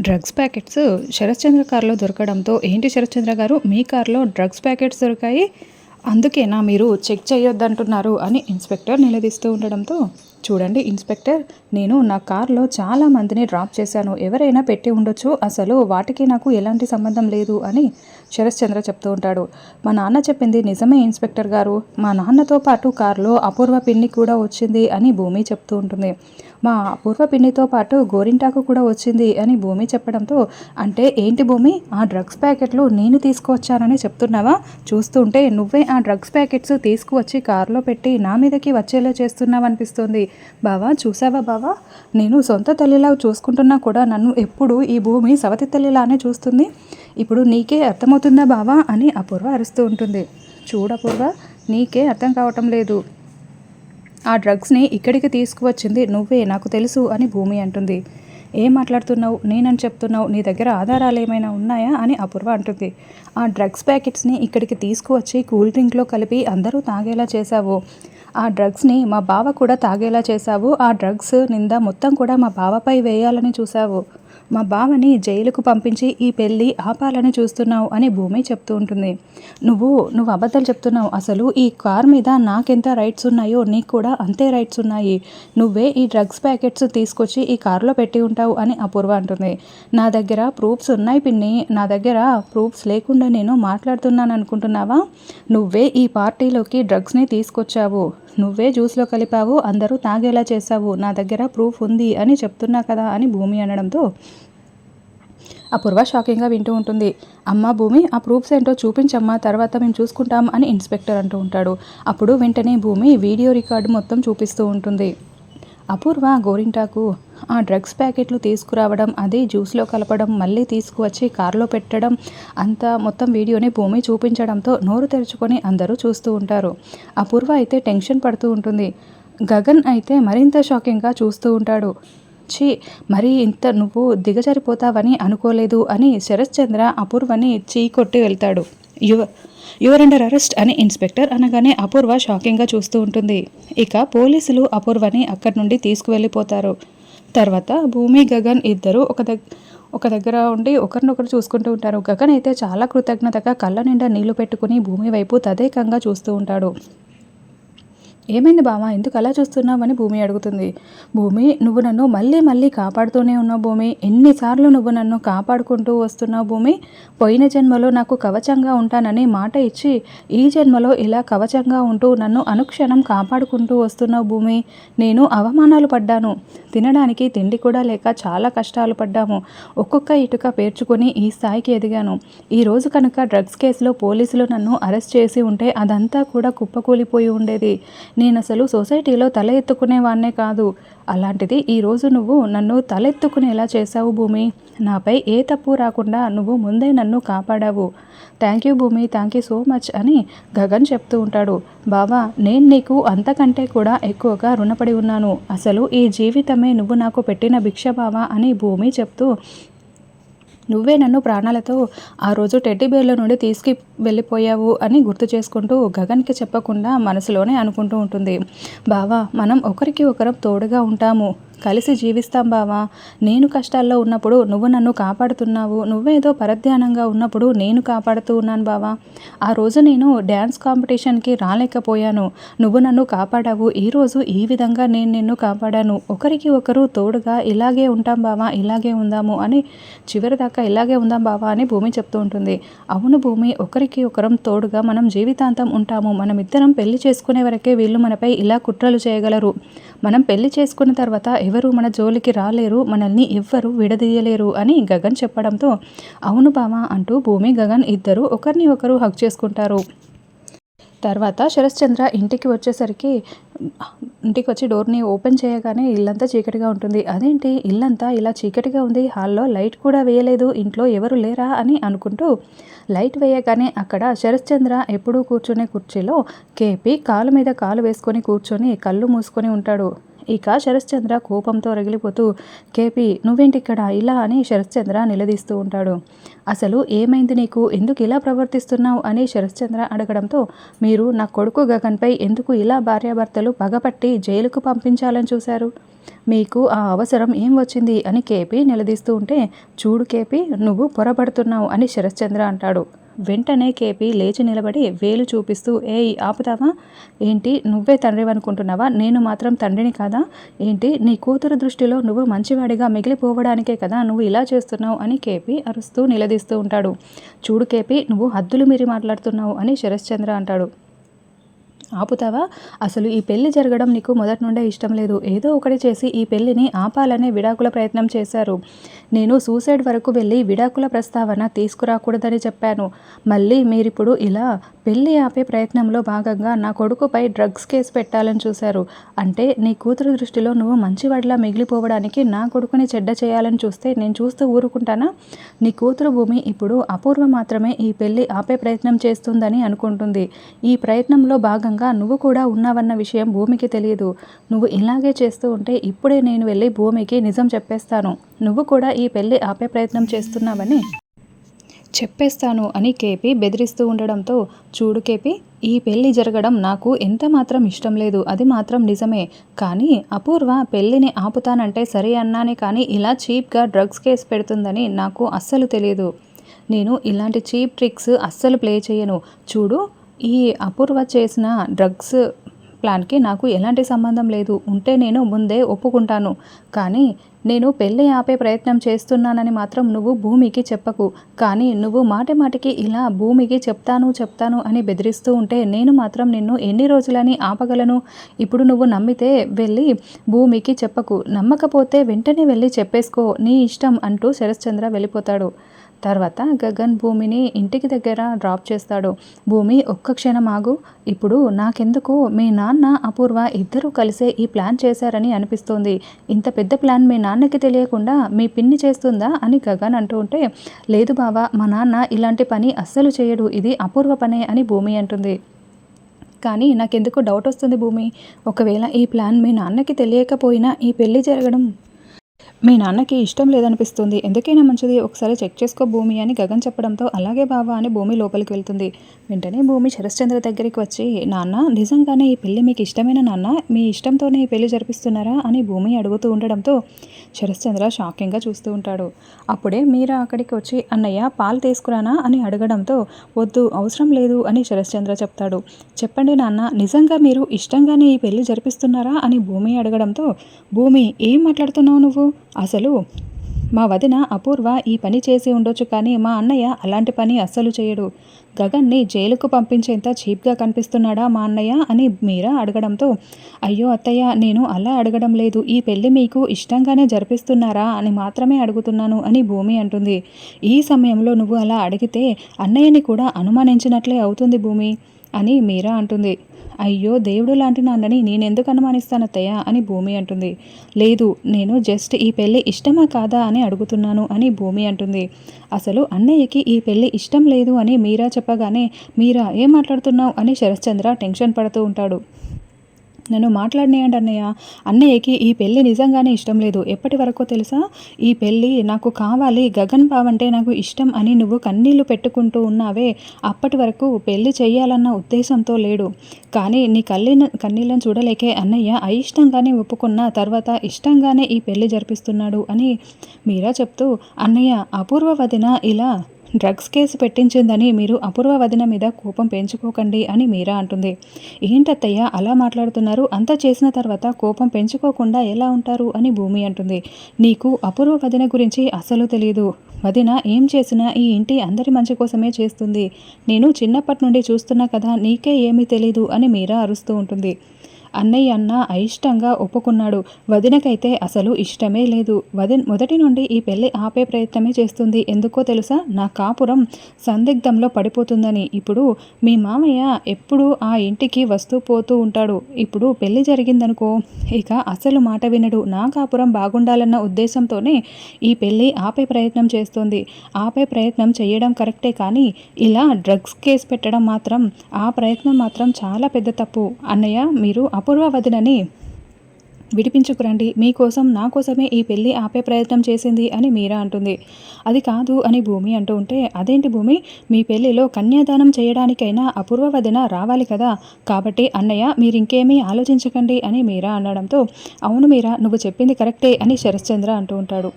Drugs packets Sarathchandra కారులో దొరకడంతో ఏంటి శరత్చంద్ర గారు? మీ కారులో డ్రగ్స్ ప్యాకెట్స్ దొరికాయి. అందుకేనా మీరు చెక్ చేయొద్దంటున్నారు అని ఇన్స్పెక్టర్ నిలదీస్తూ ఉండడంతో చూడండి ఇన్స్పెక్టర్ నేను నా కార్లో చాలా మందిని డ్రాప్ చేశాను. ఎవరైనా పెట్టి ఉండొచ్చు అసలు వాటికి నాకు ఎలాంటి సంబంధం లేదు అని శరశ్చంద్ర చెప్తూ ఉంటాడు. మా నాన్న చెప్పింది నిజమే ఇన్స్పెక్టర్ గారు. మా నాన్నతో పాటు కారులో అపూర్వ పిన్ని కూడా వచ్చింది అని భూమి చెప్తూ ఉంటుంది. మా అపూర్వ పిన్నితో పాటు గోరింటాకు కూడా వచ్చింది అని భూమి చెప్పడంతో అంటే ఏంటి భూమి ఆ డ్రగ్స్ ప్యాకెట్లు నేను తీసుకువచ్చానని చెప్తున్నావా? చూస్తుంటే నువ్వే ఆ డ్రగ్స్ ప్యాకెట్స్ తీసుకువచ్చి కారులో పెట్టి నా మీదకి వచ్చేలా చేస్తున్నావు అనిపిస్తుంది బావా చూసావా బావా? నేను సొంత తల్లిలా చూసుకుంటున్నా కూడా నన్ను ఎప్పుడు ఈ భూమి సవతి తల్లిలానే చూస్తుంది. ఇప్పుడు నీకే అర్థమవుతుందా బావా? అని అపూర్వ అరుస్తూ ఉంటుంది. చూడపూర్వ నీకే అర్థం కావటం లేదు. ఆ డ్రగ్స్ని ఇక్కడికి తీసుకువచ్చింది నువ్వే నాకు తెలుసు అని భూమి అంటుంది. ఏం మాట్లాడుతున్నావు? నేనని చెప్తున్నావు? నీ దగ్గర ఆధారాలు ఏమైనా ఉన్నాయా? అని అపూర్వ అంటుంది. ఆ డ్రగ్స్ ప్యాకెట్స్ని ఇక్కడికి తీసుకువచ్చి కూల్ డ్రింక్లో కలిపి అందరూ తాగేలా చేశావు. ఆ డ్రగ్స్ని మా బావ కూడా తాగేలా చేశావు. ఆ డ్రగ్స్ నింద మొత్తం కూడా మా బావపై వేయాలని చూశావు. మా బావని జైలుకు పంపించి ఈ పెళ్ళి ఆపాలని చూస్తున్నావు అని భూమి చెప్తూ ఉంటుంది. నువ్వు నువ్వు అబద్ధాలు చెప్తున్నావు. అసలు ఈ కార్ మీద నాకెంత రైట్స్ ఉన్నాయో నీకు కూడా అంతే రైట్స్ ఉన్నాయి. నువ్వే ఈ డ్రగ్స్ ప్యాకెట్స్ తీసుకొచ్చి ఈ కారులో పెట్టి ఉంటావు అని అపూర్వ అంటుంది. నా దగ్గర ప్రూఫ్స్ ఉన్నాయి పిన్ని. నా దగ్గర ప్రూఫ్స్ లేకుండా నేను మాట్లాడుతున్నాను అనుకుంటున్నావా? నువ్వే ఈ పార్టీలోకి డ్రగ్స్ని తీసుకొచ్చావు. నువ్వే జ్యూస్లో కలిపావు. అందరూ తాగేలా చేశావు. నా దగ్గర ప్రూఫ్ ఉంది అని చెప్తున్నా కదా అని భూమి అనడంతో అపూర్వ షాకింగ్గా వింటూ ఉంటుంది. అమ్మ భూమి ఆ ప్రూఫ్స్ ఏంటో చూపించమ్మా తర్వాత మేము చూసుకుంటాం అని ఇన్స్పెక్టర్ అంటూ ఉంటాడు. అప్పుడు వెంటనే భూమి వీడియో రికార్డు మొత్తం చూపిస్తూ ఉంటుంది. అపూర్వ గోరింటాకు ఆ డ్రగ్స్ ప్యాకెట్లు తీసుకురావడం అదే జ్యూస్లో కలపడం మళ్ళీ తీసుకువచ్చి కారులో పెట్టడం అంత మొత్తం వీడియోని భూమి చూపించడంతో నోరు తెరుచుకొని అందరూ చూస్తూ ఉంటారు. అపూర్వ అయితే టెన్షన్ పడుతూ ఉంటుంది. గగన్ అయితే మరింత షాకింగ్గా చూస్తూ ఉంటాడు. ఛీ మరీ ఇంత నువ్వు దిగజారిపోతావని అనుకోలేదు అని శరత్చంద్ర అపూర్వని చీ కొట్టి వెళ్తాడు. యువ యువర్ అండర్ అరెస్ట్ అని ఇన్స్పెక్టర్ అనగానే అపూర్వ షాకింగ్గా చూస్తూ ఉంటుంది. ఇక పోలీసులు అపూర్వని అక్కడి నుండి తీసుకువెళ్ళిపోతారు. తర్వాత భూమి గగన్ ఇద్దరు ఒక దగ్గర ఒక దగ్గర ఉండి ఒకరినొకరు చూసుకుంటూ ఉంటారు. గగన్ అయితే చాలా కృతజ్ఞతగా కళ్ళ నిండా నీళ్ళు పెట్టుకుని భూమి వైపు తదేకంగా చూస్తూ ఉంటాడు. ఏమైంది బావా? ఎందుకు అలా చూస్తున్నావు అని భూమి అడుగుతుంది. భూమి నువ్వు నన్ను మళ్ళీ మళ్ళీ కాపాడుతూనే ఉన్నావు భూమి. ఎన్నిసార్లు నువ్వు నన్ను కాపాడుకుంటూ వస్తున్నావు భూమి? పోయిన జన్మలో నాకు కవచంగా ఉంటానని మాట ఇచ్చి ఈ జన్మలో ఇలా కవచంగా ఉంటూ నన్ను అనుక్షణం కాపాడుకుంటూ వస్తున్నావు భూమి. నేను అవమానాలు పడ్డాను. తినడానికి తిండి కూడా లేక చాలా కష్టాలు పడ్డాము. ఒక్కొక్క ఇటుక పేర్చుకొని ఈ స్థాయికి ఎదిగాను. ఈ రోజు కనుక డ్రగ్స్ కేసులో పోలీసులు నన్ను అరెస్ట్ చేసి ఉంటే అదంతా కూడా కుప్పకూలిపోయి ఉండేది. నేను అసలు సొసైటీలో తల ఎత్తుకునేవాన్నే కాదు. అలాంటిది ఈరోజు నువ్వు నన్ను తలెత్తుకునేలా చేశావు భూమి. నాపై ఏ తప్పు రాకుండా నువ్వు ముందే నన్ను కాపాడావు. Thank you Bhoomi thank you so much అని గగన్ చెప్తూ ఉంటాడు. బావా నేను నీకు అంతకంటే కూడా ఎక్కువగా రుణపడి ఉన్నాను. అసలు ఈ జీవితమే నువ్వు నాకు పెట్టిన భిక్ష బావా అని భూమి చెప్తూ నువ్వే నన్ను ప్రాణాలతో ఆ రోజు టెడ్డీ బేర్ల నుండి తీసుకు వెళ్ళిపోయావు అని గుర్తు చేసుకుంటూ గగన్కి చెప్పకుండా మనసులోనే అనుకుంటూ ఉంటుంది. బావా మనం ఒకరికి ఒకరం తోడుగా ఉంటాము. కలిసి జీవిస్తాం బావా. నేను కష్టాల్లో ఉన్నప్పుడు నువ్వు నన్ను కాపాడుతున్నావు. నువ్వేదో పరధ్యానంగా ఉన్నప్పుడు నేను కాపాడుతూ ఉన్నాను బావా. ఆ రోజు నేను డ్యాన్స్ కాంపిటీషన్కి రాలేకపోయాను. నువ్వు నన్ను కాపాడావు. ఈరోజు ఈ విధంగా నేను నిన్ను కాపాడాను. ఒకరికి ఒకరు తోడుగా ఇలాగే ఉంటాం బావా ఇలాగే ఉందాము అని చివరి దాకా ఇలాగే ఉందాం బావా అని భూమి చెప్తూ ఉంటుంది. అవును భూమి ఒకరికి ఒకరం తోడుగా మనం జీవితాంతం ఉంటాము. మనం ఇద్దరం పెళ్ళి చేసుకునే వరకే వీళ్ళు మనపై ఇలా కుట్రలు చేయగలరు. మనం పెళ్ళి చేసుకున్న తర్వాత ఎవరు మన జోలికి రాలేరు మనల్ని ఎవ్వరు విడదీయలేరు అని గగన్ చెప్పడంతో అవును బామా అంటూ భూమి గగన్ ఇద్దరు ఒకరిని ఒకరు హక్ చేసుకుంటారు. తర్వాత శరశ్చంద్ర ఇంటికి వచ్చేసరికి ఇంటికి వచ్చి డోర్ని ఓపెన్ చేయగానే ఇల్లంతా చీకటిగా ఉంటుంది. అదేంటి? ఇల్లంతా ఇలా చీకటిగా ఉంది. హాల్లో లైట్ కూడా వేయలేదు. ఇంట్లో ఎవరు లేరా? అని అనుకుంటూ లైట్ వేయగానే అక్కడ శరశ్చంద్ర ఎప్పుడూ కూర్చునే కుర్చీలో కేపీ కాలు మీద కాలు వేసుకొని కూర్చొని కళ్ళు మూసుకొని ఉంటాడు. ఇక శరశ్చంద్ర కోపంతో రగిలిపోతూ కేపీ నువ్వేంటిక్కడ? ఇలా అని శరశ్చంద్ర నిలదీస్తూ ఉంటాడు. అసలు ఏమైంది నీకు? ఎందుకు ఇలా ప్రవర్తిస్తున్నావు? అని శరశ్చంద్ర అడగడంతో మీరు నా కొడుకు గగన్పై ఎందుకు ఇలా భార్యాభర్తలు పగపట్టి జైలుకు పంపించాలని చూశారు? మీకు ఆ అవసరం ఏం వచ్చింది? అని కేపీ నిలదీస్తూ ఉంటే చూడు కేపీ నువ్వు పొరపడుతున్నావు అని శరశ్చంద్ర అంటాడు. వెంటనే కేపీ లేచి నిలబడి వేలు చూపిస్తూ ఏయ్ ఆపుతావా? ఏంటి నువ్వే తండ్రి అనుకుంటున్నావా నేను మాత్రం తండ్రిని కాదా? ఏంటి నీ కూతురు దృష్టిలో నువ్వు మంచివాడిగా మిగిలిపోవడానికే కదా నువ్వు ఇలా చేస్తున్నావు? అని కేపీ అరుస్తూ నిలదీస్తూ ఉంటాడు. చూడు కేపీ నువ్వు హద్దులు మీరి మాట్లాడుతున్నావు అని శరశ్చంద్ర అంటాడు. ఆపుతావా? అసలు ఈ పెళ్ళి జరగడం నీకు మొదటి నుండే ఇష్టం లేదు. ఏదో ఒకటి చేసి ఈ పెళ్ళిని ఆపాలనే విడాకుల ప్రయత్నం చేశారు. నేను సూసైడ్ వరకు వెళ్ళి విడాకుల ప్రస్తావన తీసుకురాకూడదని చెప్పాను. మళ్ళీ మీరిప్పుడు ఇలా పెళ్ళి ఆపే ప్రయత్నంలో భాగంగా నా కొడుకుపై డ్రగ్స్ కేసు పెట్టాలని చూశారు. అంటే నీ కూతురు దృష్టిలో నువ్వు మంచివాడిలా మిగిలిపోవడానికి నా కొడుకుని చెడ్డ చేయాలని చూస్తే నేను చూస్తూ ఊరుకుంటానా? నీ కూతురు భూమి ఇప్పుడు అపూర్వ మాత్రమే ఈ పెళ్ళి ఆపే ప్రయత్నం చేస్తుందని అనుకుంటుంది. ఈ ప్రయత్నంలో భాగంగా నువ్వు కూడా ఉన్నావన్న విషయం భూమికి తెలియదు. నువ్వు ఇలాగే చేస్తూ ఉంటే ఇప్పుడే నేను వెళ్ళి భూమికి నిజం చెప్పేస్తాను. నువ్వు కూడా ఈ పెళ్ళి ఆపే ప్రయత్నం చేస్తున్నావని చెప్పేస్తాను అని కేపీ బెదిరిస్తూ ఉండడంతో చూడు కేపీ ఈ పెళ్ళి జరగడం నాకు ఎంత మాత్రం ఇష్టం లేదు. అది మాత్రం నిజమే. కానీ అపూర్వ పెళ్ళిని ఆపుతానంటే సరే అన్నానే కానీ ఇలా చీప్గా డ్రగ్స్ కేసు పెడుతుందని నాకు అస్సలు తెలియదు. నేను ఇలాంటి చీప్ ట్రిక్స్ అస్సలు ప్లే చేయను. చూడు ఈ అపూర్వ చేసిన డ్రగ్స్ ప్లాన్కి నాకు ఎలాంటి సంబంధం లేదు. ఉంటే నేను ముందే ఒప్పుకుంటాను. కానీ నేను పెళ్ళి ఆపే ప్రయత్నం చేస్తున్నానని మాత్రం నువ్వు భూమికి చెప్పకు. కానీ నువ్వు మాటి మాటికి ఇలా భూమికి చెప్తాను చెప్తాను అని బెదిరిస్తూ ఉంటే నేను మాత్రం నిన్ను ఎన్ని రోజులని ఆపగలను? ఇప్పుడు నువ్వు నమ్మితే వెళ్ళి భూమికి చెప్పకు. నమ్మకపోతే వెంటనే వెళ్ళి చెప్పేసుకో. నీ ఇష్టం అంటూ శరశ్చంద్ర వెళ్ళిపోతాడు. తర్వాత గగన్ భూమిని ఇంటికి దగ్గర డ్రాప్ చేస్తాడు. భూమి ఒక్క క్షణం ఆగు. ఇప్పుడు నాకెందుకు మీ నాన్న అపూర్వ ఇద్దరూ కలిసే ఈ ప్లాన్ చేశారని అనిపిస్తోంది. ఇంత పెద్ద ప్లాన్ మీ నాన్నకి తెలియకుండా మీ పిన్ని చేస్తుందా అని గగన్ అంటూ ఉంటే లేదు బావా మా నాన్న ఇలాంటి పని అస్సలు చేయడు. ఇది అపూర్వ పనే అని భూమి అంటుంది. కానీ నాకెందుకు డౌట్ వస్తుంది భూమి. ఒకవేళ ఈ ప్లాన్ మీ నాన్నకి తెలియకపోయినా ఈ పెళ్ళి జరగడం మీ నాన్నకి ఇష్టం లేదనిపిస్తుంది. ఎందుకైనా మంచిది. ఒకసారి చెక్ చేసుకో భూమి అని గగన్ చెప్పడంతో అలాగే బావా అని భూమి లోపలికి వెళ్తుంది. వెంటనే భూమి శరశ్చంద్ర దగ్గరికి వచ్చి నాన్న నిజంగానే ఈ పెళ్ళి మీకు ఇష్టమైన నాన్న? మీ ఇష్టంతోనే ఈ పెళ్ళి జరిపిస్తున్నారా? అని భూమి అడుగుతూ ఉండడంతో శరశ్చంద్ర షాకింగ్గా చూస్తూ ఉంటాడు. అప్పుడే మీరా అక్కడికి వచ్చి అన్నయ్య పాలు తీసుకురానా? అని అడగడంతో వద్దు అవసరం లేదు అని శరశ్చంద్ర చెప్తాడు. చెప్పండి నాన్న నిజంగా మీరు ఇష్టంగానే ఈ పెళ్ళి జరిపిస్తున్నారా? అని భూమి అడగడంతో భూమి ఏం మాట్లాడుతున్నావు నువ్వు? అసలు మా వదిన అపూర్వ ఈ పని చేసి ఉండొచ్చు కానీ మా అన్నయ్య అలాంటి పని అస్సలు చేయడు. గగన్ని జైలుకు పంపించేంత చీప్గా కనిపిస్తున్నాడా మా అన్నయ్య అని మీరా అడగడంతో అయ్యో అత్తయ్య నేను అలా అడగడం లేదు. ఈ పెళ్ళి మీకు ఇష్టంగానే జరిపిస్తున్నారా అని మాత్రమే అడుగుతున్నాను అని భూమి అంటుంది. ఈ సమయంలో నువ్వు అలా అడిగితే అన్నయ్యని కూడా అనుమానించినట్లే అవుతుంది భూమి. అని మీరా అంటుంది. అయ్యో దేవుడు లాంటి నాన్నని నేనెందుకు అనుమానిస్తానత్తయ్య అని భూమి అంటుంది. లేదు నేను జస్ట్ ఈ పెళ్ళి ఇష్టమా కాదా అని అడుగుతున్నాను అని భూమి అంటుంది. అసలు అన్నయ్యకి ఈ పెళ్ళి ఇష్టం లేదు అని మీరా చెప్పగానే మీరా ఏం మాట్లాడుతున్నావు? అని శరశ్చంద్ర టెన్షన్ పడుతూ ఉంటాడు. నన్ను మాట్లాడినాయండి అన్నయ్య. అన్నయ్యకి ఈ పెళ్ళి నిజంగానే ఇష్టం లేదు. ఎప్పటి వరకు తెలుసా? ఈ పెళ్ళి నాకు కావాలి గగన్ బావ్ అంటే నాకు ఇష్టం అని నువ్వు కన్నీళ్ళు పెట్టుకుంటూ ఉన్నావే. అప్పటి వరకు పెళ్ళి చేయాలన్న ఉద్దేశంతో లేడు. కానీ నీ కళ్ళి కన్నీళ్ళను చూడలేకే అన్నయ్య అయిష్టంగానే ఒప్పుకున్న తర్వాత ఇష్టంగానే ఈ పెళ్ళి జరిపిస్తున్నాడు అని మీరా చెప్తూ అన్నయ్య అపూర్వ వదిన ఇలా డ్రగ్స్ కేసు పెట్టించిందని మీరు అపూర్వ వదిన మీద కోపం పెంచుకోకండి అని మీరా అంటుంది. ఏంటత్తయ్య అలా మాట్లాడుతున్నారు. అంతా చేసిన తర్వాత కోపం పెంచుకోకుండా ఎలా ఉంటారు అని భూమి అంటుంది. నీకు అపూర్వ వదిన గురించి అసలు తెలియదు వదిన ఏం చేసినా ఈ ఇంటి అందరి మంచి కోసమే చేస్తుంది. నేను చిన్నప్పటి నుండి చూస్తున్నా కదా నీకే ఏమీ తెలీదు అని మీరా అరుస్తూ ఉంటుంది. అన్నయ్య అన్న అయిష్టంగా ఒప్పుకున్నాడు. వదినకైతే అసలు ఇష్టమే లేదు. వదిన్ మొదటి నుండి ఈ పెళ్ళి ఆపే ప్రయత్నమే చేస్తుంది. ఎందుకో తెలుసా? నా కాపురం సందిగ్ధంలో పడిపోతుందని. ఇప్పుడు మీ మామయ్య ఎప్పుడు ఆ ఇంటికి వస్తూ పోతూ ఉంటాడు. ఇప్పుడు పెళ్ళి జరిగిందనుకో ఇక అసలు మాట వినడు. నా కాపురం బాగుండాలన్న ఉద్దేశంతోనే ఈ పెళ్ళి ఆపే ప్రయత్నం చేస్తుంది. ఆపే ప్రయత్నం చేయడం కరెక్టే కానీ ఇలా డ్రగ్స్ కేసు పెట్టడం మాత్రం ఆ ప్రయత్నం మాత్రం చాలా పెద్ద తప్పు. అన్నయ్య మీరు అపూర్వ వదినని విడిపించుకురండి. మీకోసం నా కోసమే ఈ పెళ్ళి ఆపే ప్రయత్నం చేసింది అని మీరా అంటుంది. అది కాదు అని భూమి అంటూ ఉంటే అదేంటి భూమి? మీ పెళ్ళిలో కన్యాదానం చేయడానికైనా అపూర్వ వదిన రావాలి కదా. కాబట్టి అన్నయ్య మీరు ఇంకేమీ ఆలోచించకండి అని మీరా అనడంతో అవును మీరా నువ్వు చెప్పింది కరెక్టే అని శరశ్చంద్ర అంటూ ఉంటాడు.